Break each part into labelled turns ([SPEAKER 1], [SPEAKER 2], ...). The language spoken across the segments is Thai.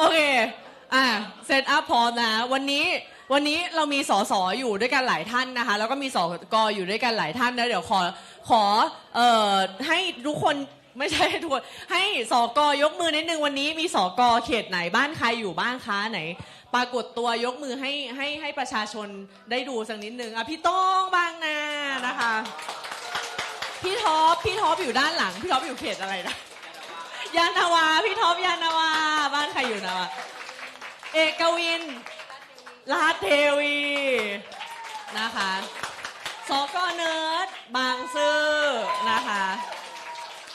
[SPEAKER 1] โอเค อะเซตอัพพร้อมนะ วันนี้วันนี้เรามีสสอยู่ด้วยกันหลายท่านนะคะ แล้วก็มีสกอยู่ด้วยกันหลายท่านนะเดี๋ยวขอขอเอ่อให้ทุกคนไม่ใช่ให้ทุกคนให้สกยกมือนิดนึงวันนี้มีสกเขตไหนบ้านใครอยู่บ้างคะไหน ปรากฏตัวยกมือให้ให้ให้ประชาชนได้ดูสักนิดนึงอะพี่โต้องบางนานะคะ พี่ท็อปพี่ท็อปอยู่ด้านหลัง พี่ท็อปอยู่เขตอะไรนะ ยานาวา พี่ท็อปยานาวา บ้านใครอยู่นาวาเอกวินลาดเทวี นะคะสกเนิร์ดบางซื่อนะคะ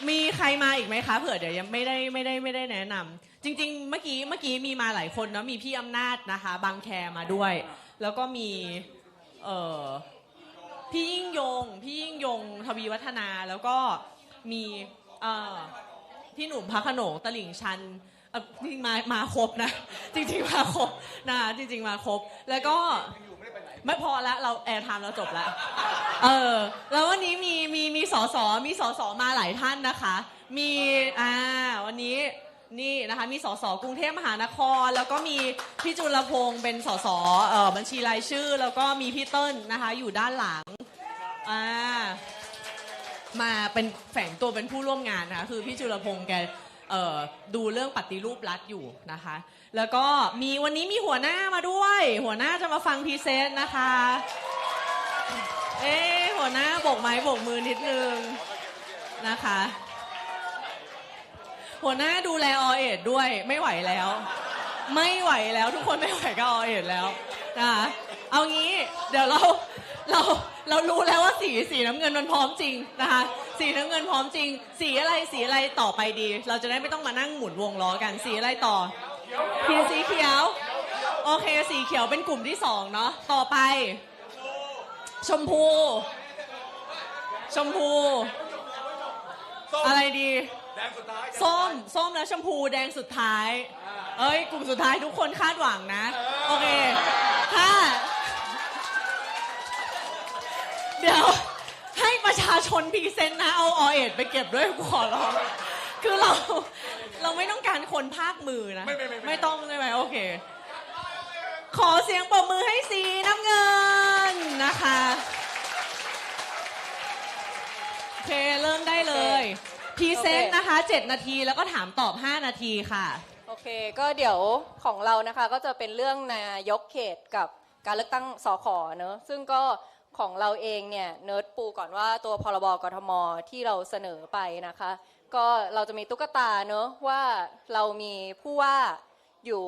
[SPEAKER 1] มีใครมาอีกไหมคะ เผื่อเดี๋ยวยังไม่ได้ไม่ได้ไม่ได้แนะนำจริง ๆ เมื่อกี้เมื่อกี้มีมาหลายคนเนาะมีพี่อำนาจนะคะ บางแคมาด้วย แล้วก็มีเอ่อพี่ยิ่งยง พี่ยิ่งยงทวีวัฒนาแล้วก็มีเอ่อ พี่หนุ่มพระโขนงตลิ่งชันจริงมามาครบนะ จริงๆมาครบนะจริง ๆมาครบ แล้วก็ไม่พอละเราแอร์ไทม์เราจบละเออแล้ววันนี้มีมีมีสอสอมีสอสอมาหลายท่านนะคะ มีอ่าวันนี้นี่นะคะมีสสกรุงเทพมหานคร แล้วก็มีพี่จุลพงศ์เป็นสสเอ่อบัญชีรายชื่อ แล้วก็มีพี่เติ้ลนะคะ อยู่ด้านหลังอ่า มาเป็นแฝงตัวเป็นผู้ร่วมงานนะคะคือพี่จุลพงศ์แกดูเรื่องปฏิรูปรัฐอยู่นะคะ แล้วก็มีวันนี้มีหัวหน้ามาด้วย หัวหน้าจะมาฟังพรีเซนต์นะคะ เอ๊หัวหน้าโบกไม้โบกมือนิดนึงนะคะ หัวหน้าดูแลออเอดด้วยไม่ไหวแล้ว ไม่ไหวแล้วทุกคนไม่ไหวกับออเอดแล้วนะคะเอางี้เดี๋ยวเราเรา เรารู้แล้วว่าสีสีน้ำเงินมันพร้อมจริงนะคะ สีน้ำเงินพร้อมจริง สีอะไรสีอะไรต่อไปดี เราจะได้ไม่ต้องมานั่งหมุนวงล้อกันสีอะไรต่อสีสีเขียว โอเคสีเขียวเป็นกลุ่มที่สองเนาะต่อไป ชมพู ชมพู อะไรดีส้มส้มแล้วชมพูแดงสุดท้าย เอ้ย กลุ่มสุดท้ายทุกคนคาดหวังนะ โอเคถ้า เดี๋ยวให้ประชาชนพรีเซนต์นะเอาอเอ็ดไปเก็บด้วยขอร้องคือเราเราไม่ต้องการคนภาคมือนะ
[SPEAKER 2] ไม่ไม่ไม่ไม่
[SPEAKER 1] ไม่ต้องใช่ไหมโอเค ขอเสียงปรบมือให้สีน้ำเงินนะคะโอเคเริ่มได้เลยพรีเซนต์นะคะ 7 นาทีแล้วก็ถามตอบ 5 นาทีค่ะ
[SPEAKER 3] โอเค ก็เดี๋ยวของเรานะคะก็จะเป็นเรื่องนายกเขตกับการเลือกตั้งสขเนอะซึ่งก็ ของเราเองเนี่ยเนิร์ดปูก่อนว่าตัวพรบกทมที่เราเสนอไปนะคะ ก็เราจะมีตุ๊กตาเนอะว่าเรามีผู้ว่าอยู่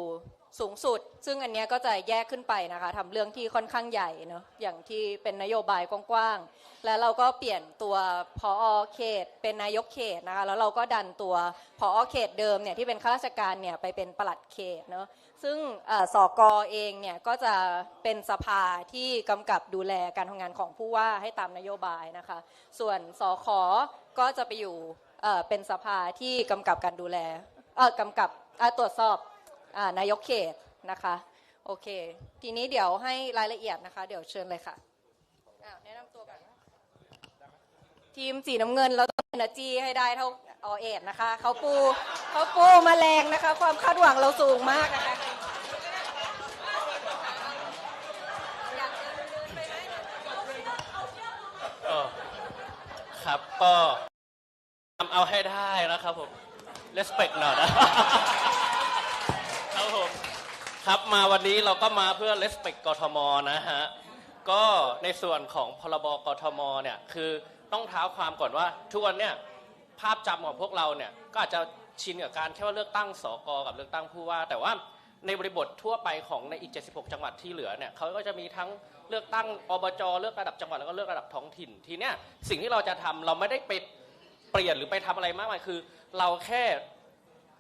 [SPEAKER 3] สูงสุด ซึ่งอันเนี้ยก็จะแยกขึ้นไปนะคะทำเรื่องที่ค่อนข้างใหญ่เนอะอย่างที่เป็นนโยบายกว้างๆแล้วเราก็เปลี่ยนตัวพอเขต เป็นนายกเขตนะคะแล้วเราก็ดันตัวพอเขตเดิมเนี่ยที่เป็นข้าราชการเนี่ยไปเป็นปลัดเขตเนอะ ซึ่งอ่อสกเองเนี่ยก็จะเป็นสภาที่กำกับดูแลการทำงานของผู้ว่าให้ตามนโยบายนะคะ ส่วนสขอก็จะไปอยู่เป็นสภาที่กำกับการดูแลเออกำกับตรวจสอบอนายกเขตนะคะโอเค ทีนี้เดี๋ยวให้รายละเอียดนะคะ เดี๋ยวเชิญเลยค่ะแนะนำตัวก่อนทีมสีน้ำเงินเราต้องเอเนอร์จีให้ได้เท่า อเอ็ดนะคะเขาปูเขาปูมาแรงนะคะ ความคาดหวังเราสูงมากนะคะก็
[SPEAKER 4] ครับก็ทำเอาให้ได้นะครับผม respect หน่อยนะครับผมครับมาวันนี้เราก็มาเพื่อ respect กทมนะฮะก็ในส่วนของพรบกทมเนี่ยคือต้องเท้าความก่อนว่าทุกวันเนี่ย ภาพจำของพวกเราเนี่ยก็อาจจะชินกับการแค่ว่าเลือกตั้งสกกับเลือกตั้งผู้ว่า แต่ว่าในบริบททั่วไปของในอีก 76 จังหวัดที่เหลือเนี่ยเขาก็จะมีทั้งเลือกตั้งอบจเลือกระดับจังหวัดแล้วก็เลือกระดับท้องถิ่นทีเนี้ยสิ่งที่เราจะทำเราไม่ได้ไปเปลี่ยนหรือไปทำอะไรมากมายคือ เราแค่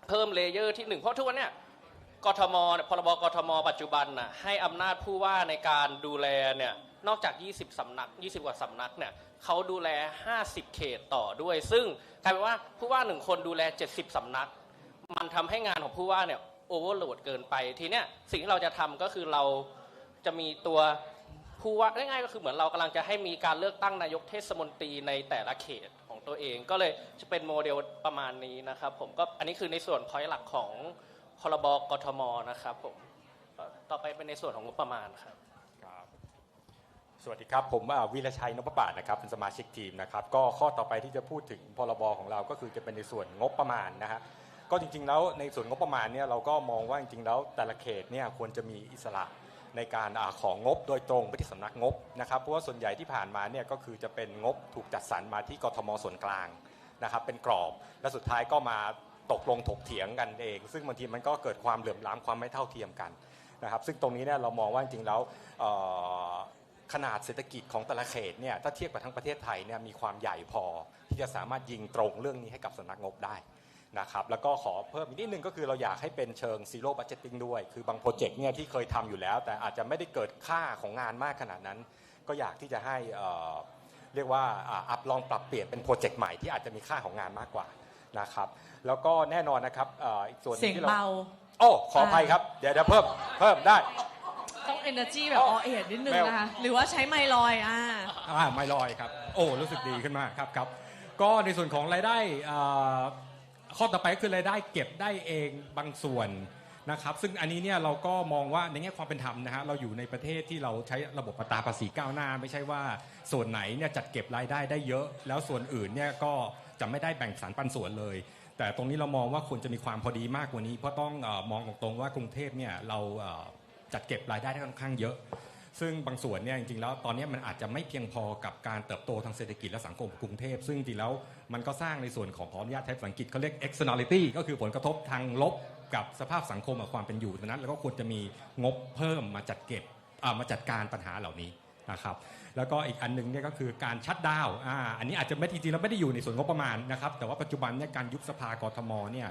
[SPEAKER 4] เพิ่มเลเยอร์ที่หนึ่งเพราะทุกวันเนี่ยกทมเนี่ยพรบกทม ปัจจุบันน่ะให้อำนาจผู้ว่าในการดูแลเนี่ย นอกจาก 20 สำนัก 20 กว่าสำนักเนี่ยเขาดูแล 50 เขตต่อด้วย ซึ่งกลายเป็นว่าผู้ว่าหนึ่งคนดูแล 70 สำนัก มันทำให้งานของผู้ว่าเนี่ยโอเวอร์โหลดเกินไป ทีเนี้ยสิ่งที่เราจะทำก็คือเราจะมีตัวผู้ว่าง่ายๆก็คือเหมือนเรากำลังจะให้มีการเลือกตั้งนายกเทศมนตรีในแต่ละเขตของตัวเอง ก็เลยจะเป็นโมเดลประมาณนี้นะครับผมก็อันนี้คือในส่วนพอยต์หลักของพรบกทมนะครับผมต่อไปเป็นในส่วนของงบประมาณครับ
[SPEAKER 2] ครับ วัสดีครับ ผมวีรชัยนพปาศนะครับเป็นสมาชิกทีมนะครับก็ข้อต่อไปที่จะพูดถึงพรบของเราก็คือจะเป็นในส่วนงบประมาณนะฮะก็จริงๆแล้วในส่วนงบประมาณเนี่ยเราก็มองว่าจริงๆแล้วแต่ละเขตเนี่ยควรจะมีอิสระในการอของงบโดยตรงไปที่สำนักงบนะครับเพราะว่าส่วนใหญ่ที่ผ่านมาเนี่ยก็คือจะเป็นงบถูกจัดสรรมาที่กทมส่วนกลางนะครับเป็นกรอบ และสุดท้ายก็มาตกลงถกเถียงกันเอง ซึ่งบางทีมันก็เกิดความเหลื่อมล้ำความไม่เท่าเทียมกันนะครับซึ่งตรงนี้เนี่ยเรามองว่าจริงๆแล้ว ขนาดเศรษฐกิจของแต่ละเขตเนี่ยถ้าเทียบกับทั้งประเทศไทยเนี่ยมีความใหญ่พอ ที่จะสามารถยิงตรงเรื่องนี้ให้กับสำนักงบได้นะครับแล้วก็ขอเพิ่มอีกนิดนึงก็คือเราอยากให้เป็นเชิงซีโร่บัจ g ตติ้งด้วย คือบางโปรเจกต์เนี่ยที่เคยทำอยู่แล้ว แต่อาจจะไม่ได้เกิดค่าของงานมากขนาดนั้น ก็อยากที่จะให้เอ่อเรียกว่าอ่าอัพลองปรับเปลี่ยนเป็นโปรเจกต์ใหม่ที่อาจจะมีค่าของงานมากกว่านะครับแล้วก็แน่นอนนะครับเอ่ออีกส่วนหนึ่
[SPEAKER 1] เสียง
[SPEAKER 2] ที่เรา
[SPEAKER 1] เบา
[SPEAKER 2] โอ้ขออภัยครับเดี๋ยวเดี๋ยวเพิ่มเพิ่มได้
[SPEAKER 1] ต้อง energy แบบออเอ็ดนิดนึง
[SPEAKER 2] แมว
[SPEAKER 1] นะคะ หรือว่าใช้ไมค์ลอยอ่า
[SPEAKER 2] อ่าไม่ลอยครับ โอ้ รู้สึกดีขึ้นมากครับครับ ก็ในส่วนของรายได้อ่าข้อต่อไปก็คือรายได้เก็บได้เองบางส่วนนะครับ ซึ่งอันนี้เนี่ยเราก็มองว่าในแง่ความเป็นธรรมนะฮะเราอยู่ในประเทศที่เราใช้ระบบอัตราภาษีก้าวหน้า ไม่ใช่ว่าส่วนไหนเนี่ยจัดเก็บรายได้ได้เยอะ แล้วส่วนอื่นเนี่ยก็จะไม่ได้แบ่งสรรปันส่วนเลย แต่ตรงนี้เรามองว่าควรจะมีความพอดีมากกว่านี้ เพราะต้องเออมองตรงๆว่ากรุงเทพเนี่ยเราเอ่อ จัดเก็บรายได้ได้ค่อนข้างเยอะ ซึ่งบางส่วนเนี่ยจริงๆแล้วตอนนี้มันอาจจะไม่เพียงพอกับการเติบโตทางเศรษฐกิจและสังคมกรุงเทพ ซึ่งจริงๆแล้วมันก็สร้างในส่วนของขออนุญาตใช้ภาษาอังกฤษเขาเรียก externality ก็คือผลกระทบทางลบกับสภาพสังคมกับความเป็นอยู่ดังนั้นเราก็ควรจะมีงบเพิ่มมาจัดเก็บมาจัดการปัญหาเหล่านี้นะครับแล้วก็อีกอันหนึงเนี่ยก็คือการชัดดาวอ่าอันนี้อาจจะไม่จริงๆแล้วไม่ได้อยู่ในส่วนงบประมาณนะครับแต่ว่าปัจจุบันเนี่ยการยุบสภากรทมเนี่ย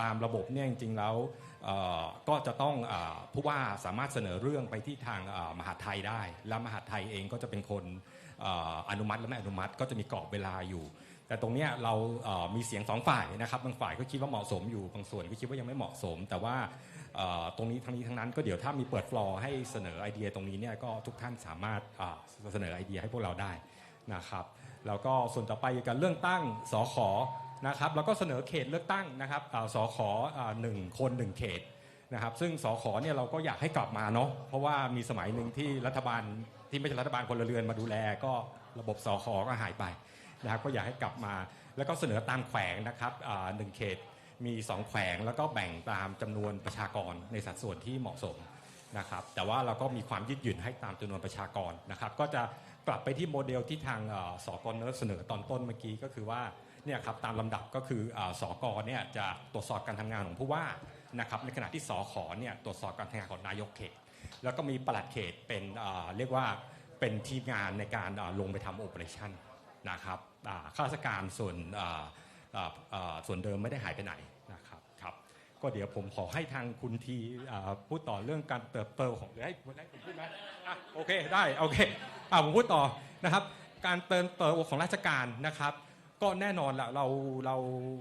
[SPEAKER 2] ตามระบบเนี่ยจริงๆแล้วก็จะต้องอผู้ว่าสามารถเสนอเรื่องไปที่ทางมหาไทยได้ แล้วมหาไทยเองก็จะเป็นคนออนุมัติและไม่อนุมัติก็จะมีกรอบเวลาอยู่ แต่ตรงนี้เรามีเสียงสองฝ่ายนะครับบางฝ่ายก็คิดว่าเหมาะสมอยู่บางส่วนก็คิดว่ายังไม่เหมาะสม แต่ว่าตรงนี้ทั้งนี้ทั้งนั้นก็เดี๋ยวถ้ามีเปิดฟลอร์ให้เสนอไอเดียตรงนี้เนี่ยก็ทุกท่านสามารถเสนอไอเดียให้พวกเราได้นะครับแล้วก็ส่วนต่อไปการเรื่องตั้งสข นะครับแล้วก็เสนอเขตเลือกตั้งนะครับอ่าสขอหนึ่งคนหนึ่งเขตนะครับซึ่งสขเนี่ยเราก็อยากให้กลับมาเนาะเพราะว่ามีสมัยหนึ่งที่รัฐบาลที่ไม่ใช่รัฐบาลพลเรือนมาดูแล ก็ระบบสขก็หายไปนะครับก็อยากให้กลับมา แล้วก็เสนอตามแขวงนะครับหนึ่งเขตมี 2 แขวงแล้วก็แบ่งตามจำนวนประชากรในสัดส่วนที่เหมาะสมนะครับแต่ว่าเราก็มีความยืดหยุ่นให้ตามจำนวนประชากรนะครับก็จะกลับไปที่โมเดลที่ทางสกเนเสนอตอนต้นเมื่อกี้ก็คือว่า เนี่ยครับตามลำดับก็คืออาสกเนี่ยจะตรวจสอบการทำงานของผู้ว่านะครับในขณะที่สขอเนี่ยตรวจสอบการทำงานของนายกเขต แล้วก็มีปลัดเขตเป็นเรียกว่าเป็นทีมงานในการลงไปทำโอเปอเรชั่นนะครับข้าราชการส่วนส่วนเดิมไม่ได้หายไปไหนนะครับครับก็เดี๋ยวผมขอให้ทางคุณทีพูดต่อเรื่องการเติบโตของหรือให้ให้ผมพูดไหมโอเคได้โอเคผมพูดต่อนะครับการเติบโตของราชการนะครับ ก็แน่นอนแหละเราเรา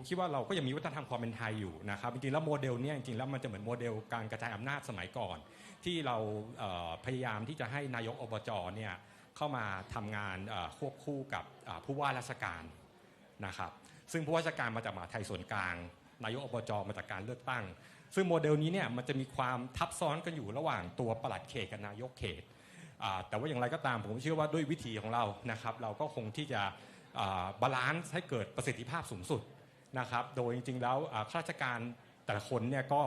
[SPEAKER 2] คิดว่าเราก็ยังมีวัฒนธรรมความเป็นไทยอยู่นะครับจริงๆแล้วโมเดลเนี้จริงๆแล้วมันจะเหมือนโมเดลการกระจายอำนาจสมัยก่อน ที่เราพยายามที่จะให้นายกอบจเนี่ยเข้ามาทำงานควบคู่กับผู้ว่าราชการนะครับซึ่งผู้ว่าราชการมาจากมหาไทยส่วนกลาง นายกอบจมาจากการเลือกตั้ง ซึ่งโมเดลนี้เนี่ยมันจะมีความทับซ้อนกันอยู่ระหว่างตัวปลัดเขตกับนายกเขตแต่ว่าอย่างไรก็ตามผมเชื่อว่าด้วยวิธีของเรานะครับ เราก็คงที่จะ บาลานซ์ให้เกิดประสิทธิภาพสูงสุดนะครับ โดยจริงๆแล้วข้าราชการแต่ละคนเนี่ยก็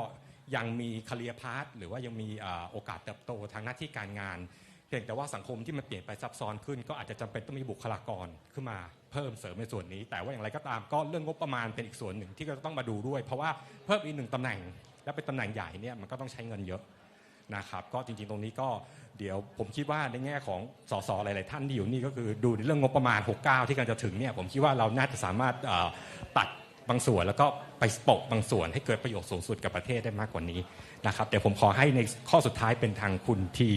[SPEAKER 2] ยังมีคาเรียพาร์ทหรือว่ายังมีโอกาสเติบโตทางหน้าที่การงาน เพียงแต่ว่าสังคมที่มันเปลี่ยนไปซับซ้อนขึ้น ก็อาจจะจำเป็นต้องมีบุคลากรขึ้นมาเพิ่มเสริมในส่วนนี้ แต่ว่าอย่างไรก็ตามก็เรื่องงบประมาณเป็นอีกส่วนหนึ่งที่ก็ต้องมาดูด้วย เพราะว่าเพิ่มอีกหนึ่งตำแหน่ง และเป็นตำแหน่งใหญ่เนี่ยมันก็ต้องใช้เงินเยอะ นะครับก็จริงๆตรงนี้ก็เดี๋ยวผมคิดว่าในแง่ของสสหลาย ๆ ท่านที่อยู่นี่ก็คือดูในเรื่องงบประมาณ 69 ที่กำลังจะถึงเนี่ยผมคิดว่าเราน่าจะสามารถตัดบางส่วนแล้วก็ไปสปกบางส่วนให้เกิดประโยชน์สูงสุดกับประเทศได้มากกว่านี้นะครับเดี๋ยวผมขอให้ในข้อสุดท้ายเป็นทางคุณที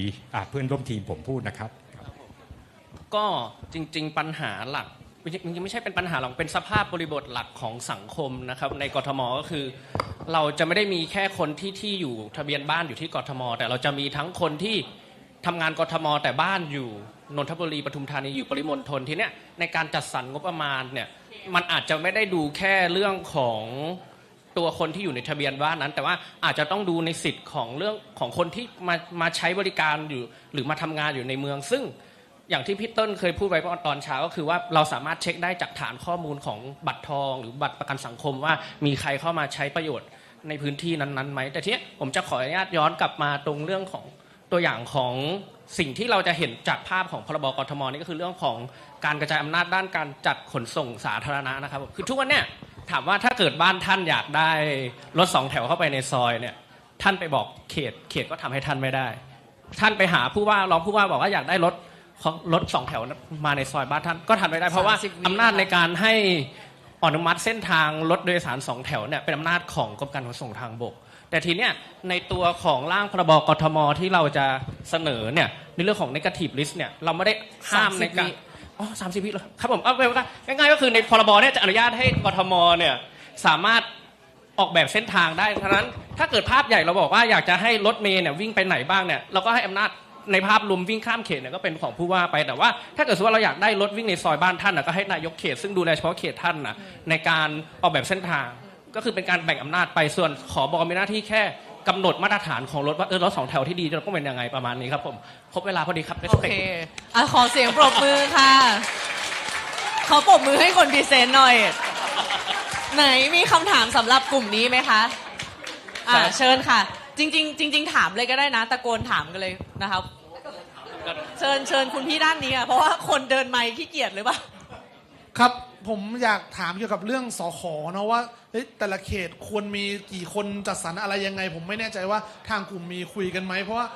[SPEAKER 2] เพื่อนร่วมทีมผมพูดนะครับ
[SPEAKER 4] ก็จริง ๆ ปัญหาหลักจริงๆไม่ใช่เป็นปัญหาหรอกเป็นสภาพบริบทหลักของสังคมนะครับในกทมก็คือ เราจะไม่ได้มีแค่คนที่ที่อยู่ทะเบียนบ้านอยู่ที่กทม แต่เราจะมีทั้งคนที่ทำงานกทม แต่บ้านอยู่นนทบุรีปทุมธานีอยู่ปริมณฑลทีเนี้ยในการจัดสรรงบประมาณเนี่ยมันอาจจะไม่ได้ดูแค่เรื่องของตัวคนที่อยู่ในทะเบียนบ้านนั้น แต่ว่าอาจจะต้องดูในสิทธิ์ของเรื่องของคนที่มามาใช้บริการอยู่ หรือมาทำงานอยู่ในเมือง ซึ่งอย่างที่พี่เติ้ลเคยพูดไว้ตอนเช้าก็คือว่าเราสามารถเช็คได้จากฐานข้อมูลของบัตรทอง หรือบัตรประกันสังคมว่ามีใครเข้ามาใช้ประโยชน์ ในพื้นที่นั้นๆไหมแต่ทีนี้ผมจะขออนุญาตย้อนกลับมาตรงเรื่องของตัวอย่างของสิ่งที่เราจะเห็นจากภาพของพรบกทมนี่ก็คือเรื่องของการกระจายอำนาจด้านการจัดขนส่งสาธารณะนะครับคือทุกวันเนี้ยถามว่าถ้าเกิดบ้านท่านอยากได้รถสองแถวเข้าไปในซอยเนี่ยท่านไปบอกเขตเขตก็ทำให้ท่านไม่ได้ ท่านไปหาผู้ว่ารองผู้ว่าบอกว่าอยากได้รถของรถสองแถวมาในซอยบ้านท่านก็ทำไม่ได้เพราะว่า
[SPEAKER 1] 30วิ
[SPEAKER 4] อำนาจในการให้ อนุมัติเส้นทางรถโดยสารสองแถวเนี่ยเป็นอำนาจของกรมการขนส่งทางบก แต่ทีเนี้ยในตัวของร่างพรบกทมที่เราจะเสนอเนี่ยในเรื่องของ negative list เนี่ยเราไม่ได้ห้ามในการอ๋อสามสิบวิเหรอครับผมเอาไปว่าง่ายๆก็คือในพรบเนี่ยจะอนุญาตให้กทมเนี่ยสามารถออกแบบเส้นทางได้ฉะนั้นถ้าเกิดภาพใหญ่เราบอกว่าอยากจะให้รถเมล์เนี่ยวิ่งไปไหนบ้างเนี่ยเราก็ให้อำนาจ ในภาพรวมวิ่งข้ามเขตเนี่ยก็เป็นของผู้ว่าไปแต่ว่า ถ้าเกิดสมมติว่าเราอยากได้รถวิ่งในซอยบ้านท่านน่ะก็ให้นายกเขตซึ่งดูแลเฉพาะเขตท่านนะในการออกแบบเส้นทาง ก็คือเป็นการแบ่งอำนาจไปส่วนขอบอมีหน้าที่แค่กำหนดมาตรฐานของรถว่าเออรถสองแถวที่ดีจะต้องเป็นยังไงประมาณนี้ครับผมครบเวลาพอดีครับ
[SPEAKER 1] โอ
[SPEAKER 4] respect
[SPEAKER 1] เคอะขอเสียงปรบมือค่ะขอปรบมือให้คนพรีเซนต์หน่อย ไหนมีคำถามสำหรับกลุ่มนี้ไหมคะอ่า
[SPEAKER 4] ครับ
[SPEAKER 1] เชิญค่ะ จริง ๆ จริง ๆ ถามเลยก็ได้นะ ตะโกนถามกันเลยนะครับ เชิญเชิญคุณพี่ด้านนี้อะเพราะว่าคนเดินไมค์ขี้เกียจหรือเปล่า
[SPEAKER 5] ครับผมอยากถามเกี่ยวกับเรื่องสอขอเนอะว่าเฮ้ยแต่ละเขตควรมีกี่คนจัดสรรอะไรยังไง ผมไม่แน่ใจว่าทางกลุ่มมีคุยกันไหมเพราะว่า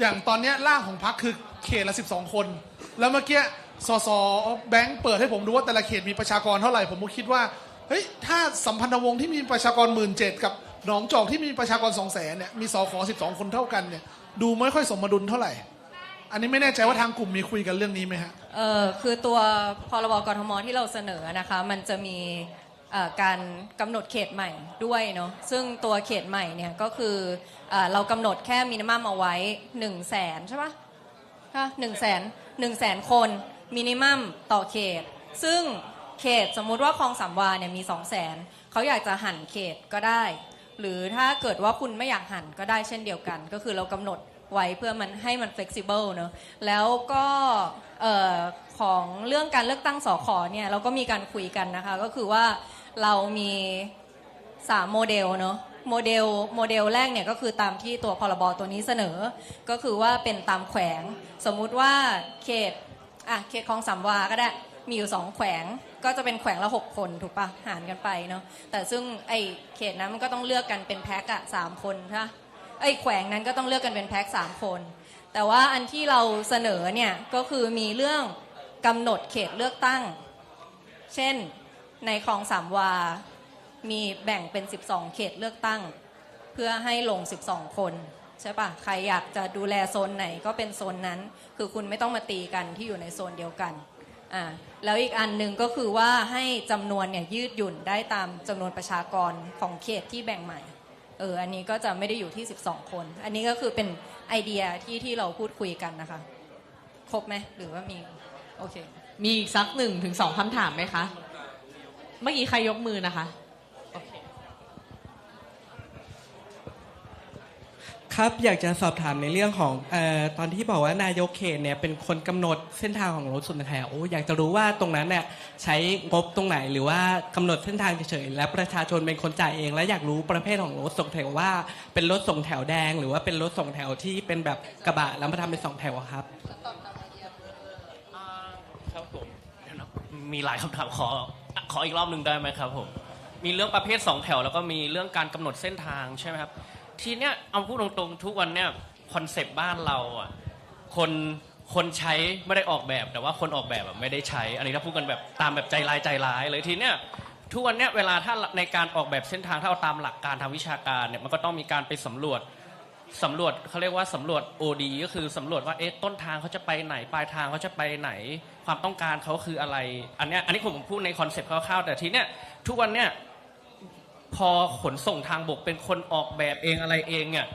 [SPEAKER 5] อย่างตอนเนี้ยร่างของพักคือเขตละ 12 คน แล้วเมื่อกี้สสแบงค์เปิดให้ผมดูว่าแต่ละเขตมีประชากรเท่าไหร่ผมก็คิดว่าเฮ้ยถ้าสัมพันธวงศ์ที่มีประชากรหมื่นเจ็ดกับหนองจอกที่มีประชากร2 0 0แสนเนี่ยมีสอขอ12 คนเท่ากันเนี่ยดูไม่ค่อยสมดุลเท่าไหร่ อันนี้ไม่แน่ใจว่าทางกลุ่มมีคุยกันเรื่องนี้ไหมฮะ
[SPEAKER 3] เออคือตัวพรบกรทมที่เราเสนอนะคะ มันจะมีเอ่อการกำหนดเขตใหม่ด้วยเนาะซึ่งตัวเขตใหม่เนี่ยก็คือเอ่อเรากำหนดแค่มินิมัมเอาไว้1นึ่งแสนใช่ปะค่ะหนึ่งแสนหนึ่งแสนคนมินิมัมต่อเขต ซึ่งเขตสมมุติว่าคลองสามวาเนี่ยมี2 0 0แสนเขาอยากจะหั่นเขตก็ได้ หรือถ้าเกิดว่าคุณไม่อยากหั่นก็ได้เช่นเดียวกัน ก็คือเรากำหนด ไว้เพื่อมันให้มัน flexible เนอะแล้วก็ของเรื่องการเลือกตั้งสอขอเนี่ยเราก็มีการคุยกันนะคะ ก็คือว่าเรามี3โมเดลเนอะโมเดลโมเดลแรกเนี่ยก็คือตามที่ตัวพรบตัวนี้เสนอ ก็คือว่าเป็นตามแขวง สมมุติว่าเขตอะเขตคลองสามวาก็ได้มีอยู่สองแขวงก็จะเป็นแขวงละหกคนถูกปะหารกันไปเนาะแต่ซึ่งไอเขตนั้นมันก็ต้องเลือกกันเป็นแพ็กอะสามคนใช่ ไอ้แขวงนั้นก็ต้องเลือกกันเป็นแพ็กสามคน แต่ว่าอันที่เราเสนอเนี่ยก็คือมีเรื่องกำหนดเขตเลือกตั้ง เช่นในคลองสามวา มีแบ่งเป็น 12 เขตเลือกตั้ง เพื่อให้ลง 12 คนใช่ปะใครอยากจะดูแลโซนไหนก็เป็นโซนนั้น คือคุณไม่ต้องมาตีกันที่อยู่ในโซนเดียวกันอ่าแล้วอีกอันหนึ่งก็คือว่าให้จำนวนเนี่ยยืดหยุ่นได้ตามจำนวนประชากรของเขตที่แบ่งใหม่ เอออันนี้ก็จะไม่ได้อยู่ที่ 12 คน อันนี้ก็คือเป็นไอเดียที่ที่เราพูดคุยกันนะคะ ครบไหมหรือว่ามี โอเค
[SPEAKER 1] มีอีกสักหนึ่งถึงสองคำถามไหมคะ เมื่อกี้ใครยกมือนะคะ
[SPEAKER 6] ครับอยากจะสอบถามในเรื่องของเออตอนที่บอกว่านายกเขตเนี่ยเป็นคนกำหนดเส้นทางของรถส่วนแถวอยากจะรู้ว่าตรงนั้นเนี่ยใช้งบตรงไหนหรือว่ากำหนดเส้นทางเฉยๆและประชาชนเป็นคนจ่ายเอง และอยากรู้ประเภทของรถส่งแถวว่า เป็นรถส่งแถวแดง หรือว่าเป็นรถส่งแถวที่เป็นแบบกระบะแล้วมาทำเป็นสองแถวอะครับ
[SPEAKER 4] ครับผมเดี๋ยวนะมีหลายคำถามขอขออีกรอบหนึ่งได้ไหมครับผมมีเรื่องประเภทสองแถวแล้วก็มีเรื่องการกำหนดเส้นทางใช่ไหมครับ ทีเนี้ยเอาพูดตรงๆ ทุกวันเนี่ยคอนเซปต์บ้านเราอะคนคนใช้ไม่ได้ออกแบบ แต่ว่าคนออกแบบไม่ได้ใช้ อันนี้ถ้าพูดกันแบบตามแบบใจร้ายใจร้ายเลยทีเนี้ยทุกวันเนี้ยเวลาถ้าในการออกแบบเส้นทางถ้าเอาตามหลักการทางวิชาการเนี่ยมันก็ต้องมีการไปสำรวจสำรวจเขาเรียกว่าสำรวจ OD ก็คือสำรวจว่าเอ๊ะต้นทางเขาจะไปไหนปลายทางเขาจะไปไหน ความต้องการเขาคืออะไร อันเนี้ยอันนี้ผมพูดในคอนเซ็ปต์คร่าวๆแต่ทีเนี้ยทุกวันเนี้ย พอขนส่งทางบกเป็นคนออกแบบเองอะไรเองเนี่ย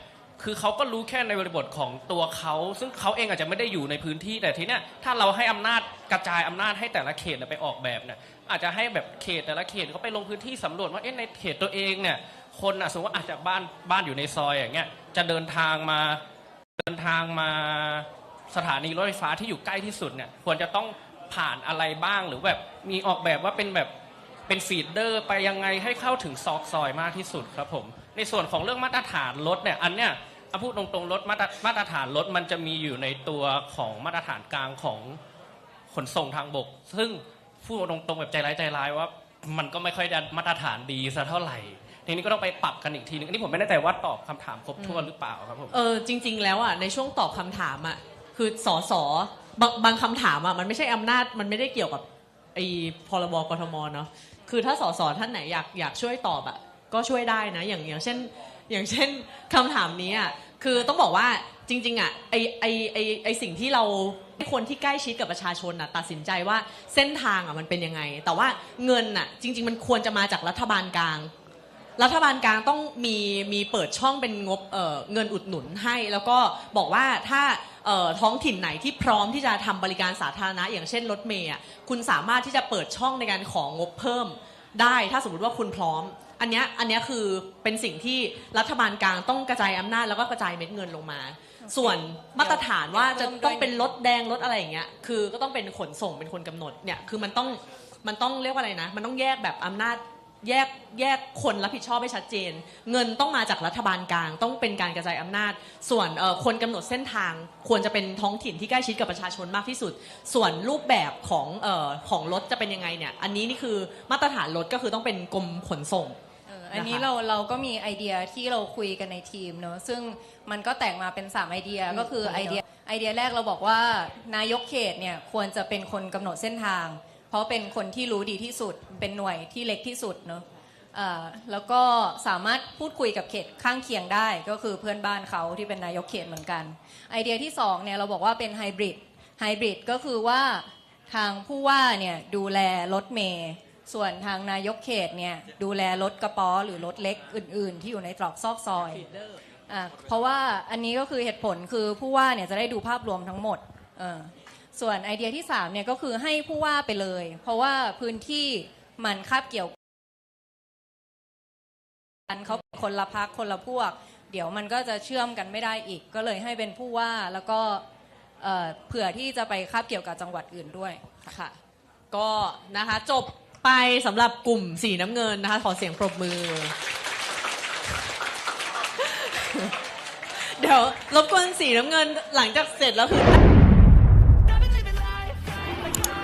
[SPEAKER 4] คือเขาก็รู้แค่ในบริบทของตัวเขาซึ่งเขาเองอาจจะไม่ได้อยู่ในพื้นที่แต่ทีเนี้ยถ้าเราให้อำนาจกระจายอำนาจให้แต่ละเขตไปออกแบบเนี่ยอาจจะให้แบบเขตแต่ละเขตเขาไปลงพื้นที่สำรวจว่าเอ๊ะในเขตตัวเองเนี่ยคนอะสมมติว่าอาจจากบ้านบ้านอยู่ในซอยอย่างเงี้ยจะเดินทางมาเดินทางมาสถานีรถไฟฟ้าที่อยู่ใกล้ที่สุดเนี่ยควรจะต้องผ่านอะไรบ้างหรือแบบมีออกแบบว่าเป็นแบบ เป็นฟีดเดอร์ไปยังไงให้เข้าถึงซอกซอยมากที่สุดครับผม ในส่วนของเรื่องมาตรฐานรถเนี่ยอันเนี้ยเอาพูดตรงๆรถมาตรมาตรฐานรถมันจะมีอยู่ในตัวของมาตรฐานกลางของขนส่งทางบก ซึ่งพูดตรงๆแบบใจร้ายใจร้ายว่า มันก็ไม่ค่อยได้มาตรฐานดีสักเท่าไหร่ทีนี้ก็ต้องไปปรับกันอีกทีนึงอันนี้ผมไม่แน่ใจว่าตอบคำถามครบถ้วนหรือเปล่าครับผม
[SPEAKER 1] เออจริง ๆ แล้วอะในช่วงตอบคำถามอะคือสอสอบางบางคำถามอะมันไม่ใช่อำนาจมันไม่ได้เกี่ยวกับไอ้พรบกทมเนาะ คือถ้าสสท่านไหนอยากอยากช่วยตอบอะก็ช่วยได้นะอย่างอย่างเช่น อย่างเช่นคำถามนี้อะคือต้องบอกว่าจริงๆอะไอไอไอไอสิ่งที่เราให้คนที่ใกล้ชิดกับประชาชนอะตัดสินใจว่าเส้นทางอะมันเป็นยังไง แต่ว่าเงินอะจริง ๆ มันควรจะมาจากรัฐบาลกลาง รัฐบาลกลางต้องมีมีเปิดช่องเป็นงบเออเงินอุดหนุนให้ แล้วก็บอกว่าถ้า ท้องถิ่นไหนที่พร้อมที่จะทำบริการสาธารณะ อย่างเช่นรถเมย์อะคุณสามารถที่จะเปิดช่องในการของงบเพิ่มได้ถ้าสมมติว่าคุณพร้อม อันเนี้ยอันเนี้ยคือเป็นสิ่งที่รัฐบาลกลางต้องกระจายอำนาจแล้วก็กระจายเม็ดเงินลงมา ส่วนมาตรฐานว่าจะต้องเป็นรถแดงรถอะไรอย่างเงี้ยคือก็ต้องเป็นขนส่งเป็นคนกำหนดเนี่ยคือมันต้องมันต้องเรียกว่าอะไรนะ มันต้องแยกแบบอำนาจ แยกแยกคนรับผิดชอบให้ชัดเจน เงินต้องมาจากรัฐบาลกลาง ต้องเป็นการกระจายอำนาจ ส่วนเอ่อคนกำหนดเส้นทาง ควรจะเป็นท้องถิ่นที่ใกล้ชิดกับประชาชนมากที่สุด ส่วนรูปแบบของเอ่อของรถจะเป็นยังไงเนี่ยอันนี้นี่คือมาตรฐานรถก็คือต้องเป็นกรมขนส่ง
[SPEAKER 3] เอออันนี้
[SPEAKER 1] นะคะ
[SPEAKER 3] เราเราก็มีไอเดียที่เราคุยกันในทีมเนอะซึ่งมันก็แตกมาเป็น3ไอเดีย
[SPEAKER 1] อืม
[SPEAKER 3] ก็คือไอเดียไอเดียแรกเราบอกว่านายกเขตเนี่ยควรจะเป็นคนกำหนดเส้นทาง เพราะเป็นคนที่รู้ดีที่สุด เป็นหน่วยที่เล็กที่สุดเนอะแล้วก็สามารถพูดคุยกับเขตข้างเคียงได้ก็คือเพื่อนบ้านเขาที่เป็นนายกเขตเหมือนกัน ไอเดียที่2เนี่ยเราบอกว่าเป็นไฮบริดไฮบริดก็คือว่าทางผู้ว่าเนี่ยดูแลรถเมย์ส่วนทางนายกเขตเนี่ยดูแลรถกระป๋อหรือรถเล็กอื่น ๆ ที่อยู่ในตรอกซอกซอยอเพราะว่าอันนี้ก็คือเหตุผลคือผู้ว่าเนี่ยจะได้ดูภาพรวมทั้งหมดอ ส่วนไอเดียที่3เนี่ยก็คือให้ผู้ว่าไปเลย เพราะว่าพื้นที่มันคาบเกี่ยวกันเขาเป็นคนละพักคนละพวก เดี๋ยวมันก็จะเชื่อมกันไม่ได้อีก ก็เลยให้เป็นผู้ว่าแล้วก็เออเผื่อที่จะไปคาบเกี่ยวกับจังหวัดอื่นด้วย
[SPEAKER 1] ค่ะ ก็นะคะจบไปสำหรับกลุ่มสีน้ำเงินนะคะขอเสียงปรบมือ เดี๋ยวรบกวนสีน้ำเงินหลังจากเสร็จแล้วคือ